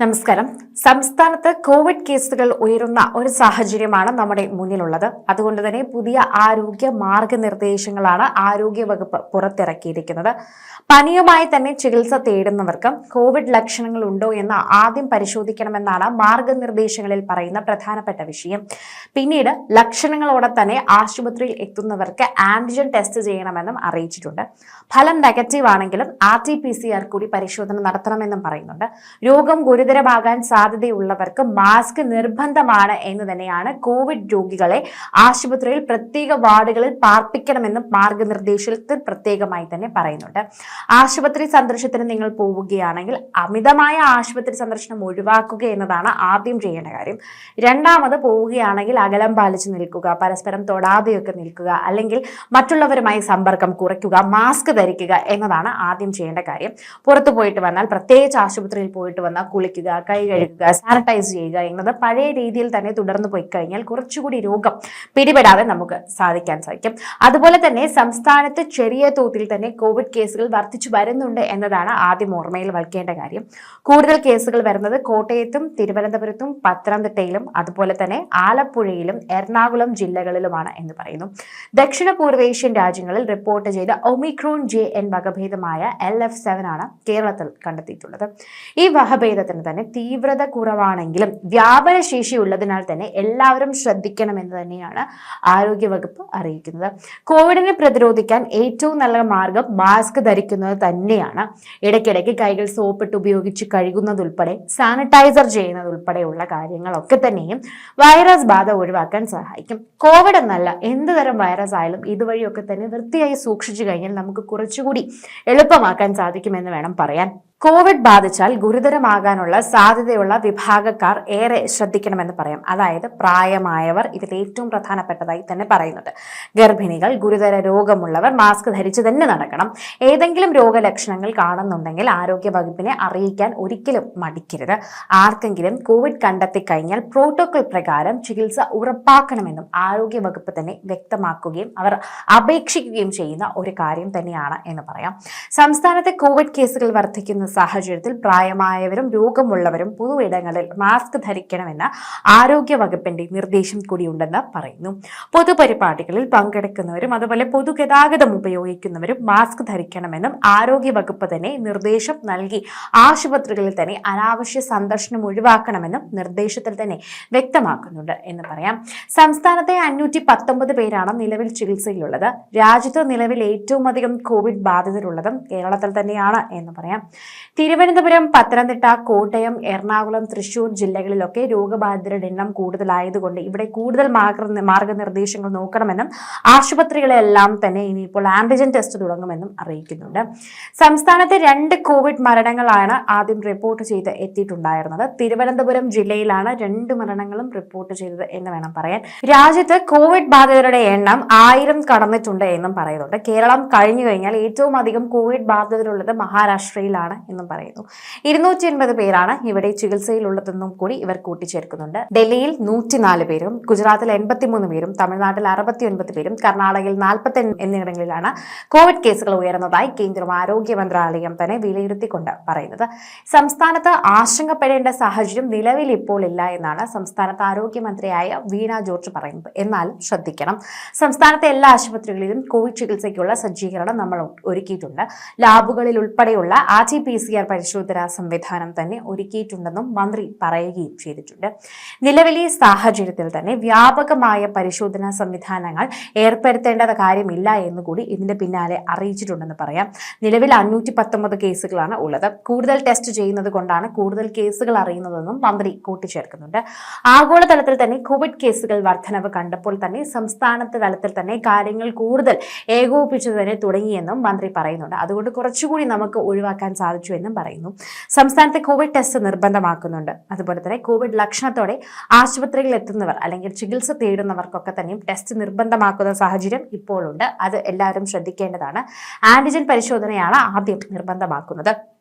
നമസ്കാരം. സംസ്ഥാനത്ത് കോവിഡ് കേസുകൾ ഉയരുന്ന ഒരു സാഹചര്യമാണ് നമ്മുടെ മുന്നിലുള്ളത്. അതുകൊണ്ട് തന്നെ പുതിയ ആരോഗ്യ മാർഗനിർദ്ദേശങ്ങളാണ് ആരോഗ്യ വകുപ്പ് പുറത്തിറക്കിയിരിക്കുന്നത്. പനിയുമായി തന്നെ ചികിത്സ തേടുന്നവർക്ക് കോവിഡ് ലക്ഷണങ്ങൾ ഉണ്ടോ എന്ന് ആദ്യം പരിശോധിക്കണമെന്നാണ് മാർഗനിർദ്ദേശങ്ങളിൽ പറയുന്ന പ്രധാനപ്പെട്ട വിഷയം. പിന്നീട് ലക്ഷണങ്ങളോടെ തന്നെ ആശുപത്രിയിൽ എത്തുന്നവർക്ക് ആന്റിജൻ ടെസ്റ്റ് ചെയ്യണമെന്നും അറിയിച്ചിട്ടുണ്ട്. ഫലം നെഗറ്റീവ് ആണെങ്കിലും R T P C R കൂടി പരിശോധന നടത്തണമെന്നും പറയുന്നുണ്ട്. രോഗം ഗുരുതരമാകാൻ സാധ്യതയുള്ളവർക്ക് മാസ്ക് നിർബന്ധമാണ് എന്ന് തന്നെയാണ് കോവിഡ് രോഗികളെ ആശുപത്രിയിൽ പ്രത്യേക വാർഡുകളിൽ പാർപ്പിക്കണമെന്നും മാർഗനിർദ്ദേശത്തിൽ പ്രത്യേകമായി തന്നെ പറയുന്നുണ്ട്. ആശുപത്രി സന്ദർശനത്തിന് നിങ്ങൾ പോവുകയാണെങ്കിൽ അമിതമായ ആശുപത്രി സന്ദർശനം ഒഴിവാക്കുക എന്നതാണ് ആദ്യം ചെയ്യേണ്ട കാര്യം. രണ്ടാമത് പോവുകയാണെങ്കിൽ അകലം പാലിച്ചു നിൽക്കുക പരസ്പരം തൊടാതെയൊക്കെ നിൽക്കുക അല്ലെങ്കിൽ മറ്റുള്ളവരുമായി സമ്പർക്കം കുറയ്ക്കുക മാസ്ക് ധരിക്കുക എന്നതാണ് ആദ്യം ചെയ്യേണ്ട കാര്യം. പുറത്തു പോയിട്ട് വന്നാൽ പ്രത്യേകിച്ച് ആശുപത്രിയിൽ പോയിട്ട് വന്നാൽ കുളിക്കുക കൈ കഴുകുക സാനിറ്റൈസ് ചെയ്യുക എന്നത് പഴയ രീതിയിൽ തന്നെ തുടർന്നു പോയി കഴിഞ്ഞാൽ കുറച്ചുകൂടി രോഗം പിടിപെടാതെ നമുക്ക് സാധിക്കാൻ സാധിക്കും. അതുപോലെ തന്നെ സംസ്ഥാനത്ത് ചെറിയ തോതിൽ തന്നെ കോവിഡ് കേസുകൾ വർദ്ധിച്ചു വരുന്നുണ്ട് എന്നതാണ് ആദ്യം ഓർമ്മയിൽ വയ്ക്കേണ്ട കാര്യം. കൂടുതൽ കേസുകൾ വരുന്നത് കോട്ടയത്തും തിരുവനന്തപുരത്തും പത്തനംതിട്ടയിലും അതുപോലെ തന്നെ ആലപ്പുഴയിലും എറണാകുളം ജില്ലകളിലുമാണ് എന്ന് പറയുന്നു. ദക്ഷിണ പൂർവേഷ്യൻ രാജ്യങ്ങളിൽ റിപ്പോർട്ട് ചെയ്ത ഒമിക്രോൺ ജെ എൻ വകഭേദമായ എൽ എഫ് സെവൻ ആണ് കേരളത്തിൽ കണ്ടെത്തിയിട്ടുള്ളത്. ഈ വകഭേദത്തിന് തന്നെ തീവ്രത കുറവാണെങ്കിലും വ്യാപന ശേഷി ഉള്ളതിനാൽ തന്നെ എല്ലാവരും ശ്രദ്ധിക്കണമെന്ന് തന്നെയാണ് ആരോഗ്യവകുപ്പ് അറിയിക്കുന്നത്. കോവിഡിനെ പ്രതിരോധിക്കാൻ ഏറ്റവും നല്ല മാർഗം മാസ്ക് ധരിക്കുന്നത് തന്നെയാണ്. ഇടയ്ക്കിടയ്ക്ക് കൈകൾ സോപ്പിട്ട് ഉപയോഗിച്ച് കഴുകുന്നതുൾപ്പെടെ സാനിറ്റൈസർ ചെയ്യുന്നതുൾപ്പെടെയുള്ള കാര്യങ്ങളൊക്കെ തന്നെയും വൈറസ് ബാധ ഒഴിവാക്കാൻ സഹായിക്കും. കോവിഡ് എന്നല്ല എന്ത് തരം വൈറസ് ആയാലും ഇതുവഴിയൊക്കെ തന്നെ വൃത്തിയായി സൂക്ഷിച്ചു കഴിഞ്ഞാൽ നമുക്ക് കുറച്ചുകൂടി എളുപ്പമാക്കാൻ സാധിക്കുമെന്ന് വേണം പറയാൻ. കോവിഡ് ബാധിച്ചാൽ ഗുരുതരമാകാനുള്ള സാധ്യതയുള്ള വിഭാഗക്കാർ ഏറെ ശ്രദ്ധിക്കണമെന്ന് പറയാം. അതായത് പ്രായമായവർ ഇതിൽ ഏറ്റവും പ്രധാനപ്പെട്ടതായി തന്നെ പറയുന്നുണ്ട് ഗർഭിണികൾ ഗുരുതര രോഗമുള്ളവർ മാസ്ക് ധരിച്ചു തന്നെ നടക്കണം. ഏതെങ്കിലും രോഗലക്ഷണങ്ങൾ കാണുന്നുണ്ടെങ്കിൽ ആരോഗ്യ വകുപ്പിനെ അറിയിക്കാൻ ഒരിക്കലും മടിക്കരുത്. ആർക്കെങ്കിലും കോവിഡ് കണ്ടെത്തി കഴിഞ്ഞാൽ പ്രോട്ടോകോൾ പ്രകാരം ചികിത്സ ഉറപ്പാക്കണമെന്നും ആരോഗ്യ വകുപ്പ് തന്നെ വ്യക്തമാക്കുകയും അവർ അപേക്ഷിക്കുകയും ചെയ്യുന്ന ഒരു കാര്യം തന്നെയാണ് എന്ന് പറയാം. സംസ്ഥാനത്തെ കോവിഡ് കേസുകൾ സാഹചര്യത്തിൽ പ്രായമായവരും രോഗമുള്ളവരും പൊതുവിടങ്ങളിൽ മാസ്ക് ധരിക്കണമെന്ന ആരോഗ്യ വകുപ്പിന്റെ നിർദ്ദേശം കൂടിയുണ്ടെന്ന് പറയുന്നു. പൊതുപരിപാടികളിൽ പങ്കെടുക്കുന്നവരും അതുപോലെ പൊതുഗതാഗതം ഉപയോഗിക്കുന്നവരും മാസ്ക് ധരിക്കണമെന്നും ആരോഗ്യ വകുപ്പ് തന്നെ നിർദ്ദേശം നൽകി ആശുപത്രികളിൽ തന്നെ അനാവശ്യ സന്ദർശനം ഒഴിവാക്കണമെന്നും നിർദ്ദേശത്തിൽ തന്നെ വ്യക്തമാക്കുന്നുണ്ട് എന്ന് പറയാം. സംസ്ഥാനത്തെ അഞ്ഞൂറ്റി പത്തൊമ്പത് പേരാണ് നിലവിൽ ചികിത്സയിലുള്ളത്. രാജ്യത്ത് നിലവിൽ ഏറ്റവും അധികം കോവിഡ് ബാധിതരുള്ളതും കേരളത്തിൽ തന്നെയാണ് എന്ന് പറയാം. തിരുവനന്തപുരം പത്തനംതിട്ട കോട്ടയം എറണാകുളം തൃശൂർ ജില്ലകളിലൊക്കെ രോഗബാധിതരുടെ എണ്ണം കൂടുതലായതുകൊണ്ട് ഇവിടെ കൂടുതൽ മാർഗ മാർഗനിർദ്ദേശങ്ങൾ നോക്കണമെന്നും ആശുപത്രികളെല്ലാം തന്നെ ഇനിയിപ്പോൾ ആന്റിജൻ ടെസ്റ്റ് തുടങ്ങുമെന്നും അറിയിക്കുന്നുണ്ട്. സംസ്ഥാനത്തെ രണ്ട് കോവിഡ് മരണങ്ങളാണ് ആദ്യം റിപ്പോർട്ട് ചെയ്ത് എത്തിയിട്ടുണ്ടായിരുന്നത്. തിരുവനന്തപുരം ജില്ലയിലാണ് രണ്ട് മരണങ്ങളും റിപ്പോർട്ട് ചെയ്തത് എന്ന് വേണം പറയാൻ. രാജ്യത്ത് കോവിഡ് ബാധിതരുടെ എണ്ണം ആയിരം കടന്നിട്ടുണ്ട് എന്നും പറയുന്നുണ്ട്. കേരളം കഴിഞ്ഞു കഴിഞ്ഞാൽ ഏറ്റവും അധികം കോവിഡ് ബാധിതരുള്ളത് മഹാരാഷ്ട്രയിലാണ്. എന്നും പറയുന്നു. ഇരുന്നൂറ്റി എൺപത് പേരാണ് ഇവിടെ ചികിത്സയിലുള്ളതെന്നും കൂടി ഇവർ കൂട്ടിച്ചേർക്കുന്നുണ്ട്. ഡൽഹിയിൽ നൂറ്റിനാല് പേരും ഗുജറാത്തിൽ എൺപത്തിമൂന്ന് പേരും തമിഴ്നാട്ടിൽ അറുപത്തി ഒൻപത് പേരും കർണാടകയിൽ നാൽപ്പത്തി എന്നിവിടങ്ങളിലാണ് കോവിഡ് കേസുകൾ ഉയർന്നതായി കേന്ദ്ര ആരോഗ്യ മന്ത്രാലയം തന്നെ വിലയിരുത്തിക്കൊണ്ട് പറയുന്നത്. സംസ്ഥാനത്ത് ആശങ്കപ്പെടേണ്ട സാഹചര്യം നിലവിൽ ഇപ്പോൾ ഇല്ല എന്നാണ് സംസ്ഥാനത്ത് ആരോഗ്യമന്ത്രിയായ വീണ ജോർജ് പറയുന്നത്. എന്നാൽ ശ്രദ്ധിക്കണം. സംസ്ഥാനത്തെ എല്ലാ ആശുപത്രികളിലും കോവിഡ് ചികിത്സയ്ക്കുള്ള സജ്ജീകരണം നമ്മൾ ഒരുക്കിയിട്ടുണ്ട്. ലാബുകളിൽ ഉൾപ്പെടെയുള്ള ആർ ടി പി സി പരിശോധനാ സംവിധാനം തന്നെ ഒരുക്കിയിട്ടുണ്ടെന്നും മന്ത്രി പറയുകയും ചെയ്തിട്ടുണ്ട്. നിലവിലെ സാഹചര്യത്തിൽ തന്നെ വ്യാപകമായ പരിശോധനാ സംവിധാനങ്ങൾ ഏർപ്പെടുത്തേണ്ടത് കാര്യമില്ല എന്നുകൂടി ഇതിന്റെ പിന്നാലെ അറിയിച്ചിട്ടുണ്ടെന്ന് പറയാം. നിലവിൽ അഞ്ഞൂറ്റി പത്തൊമ്പത് കേസുകളാണ് ഉള്ളത്. കൂടുതൽ ടെസ്റ്റ് ചെയ്യുന്നത് കൊണ്ടാണ് കൂടുതൽ കേസുകൾ അറിയുന്നതെന്നും മന്ത്രി കൂട്ടിച്ചേർക്കുന്നുണ്ട്. ആഗോളതലത്തിൽ തന്നെ കോവിഡ് കേസുകൾ വർധനവ് കണ്ടപ്പോൾ തന്നെ സംസ്ഥാനത്ത് തലത്തിൽ തന്നെ കാര്യങ്ങൾ കൂടുതൽ ഏകോപിപ്പിച്ചു തന്നെ തുടങ്ങിയെന്നും മന്ത്രി പറയുന്നുണ്ട്. അതുകൊണ്ട് കുറച്ചുകൂടി നമുക്ക് ഒഴിവാക്കാൻ സാധിച്ചു എന്നും പറയുന്നു. സംസ്ഥാനത്തെ കോവിഡ് ടെസ്റ്റ് നിർബന്ധമാക്കുന്നുണ്ട്. അതുപോലെ തന്നെ കോവിഡ് ലക്ഷണത്തോടെ ആശുപത്രികളിൽ എത്തുന്നവർ അല്ലെങ്കിൽ ചികിത്സ തേടുന്നവർക്കൊക്കെ തന്നെയും ടെസ്റ്റ് നിർബന്ധമാക്കുന്ന സാഹചര്യം ഇപ്പോഴുണ്ട്. അത് എല്ലാവരും ശ്രദ്ധിക്കേണ്ടതാണ്. ആന്റിജൻ പരിശോധനയാണ് ആദ്യം നിർബന്ധമാക്കുന്നത്.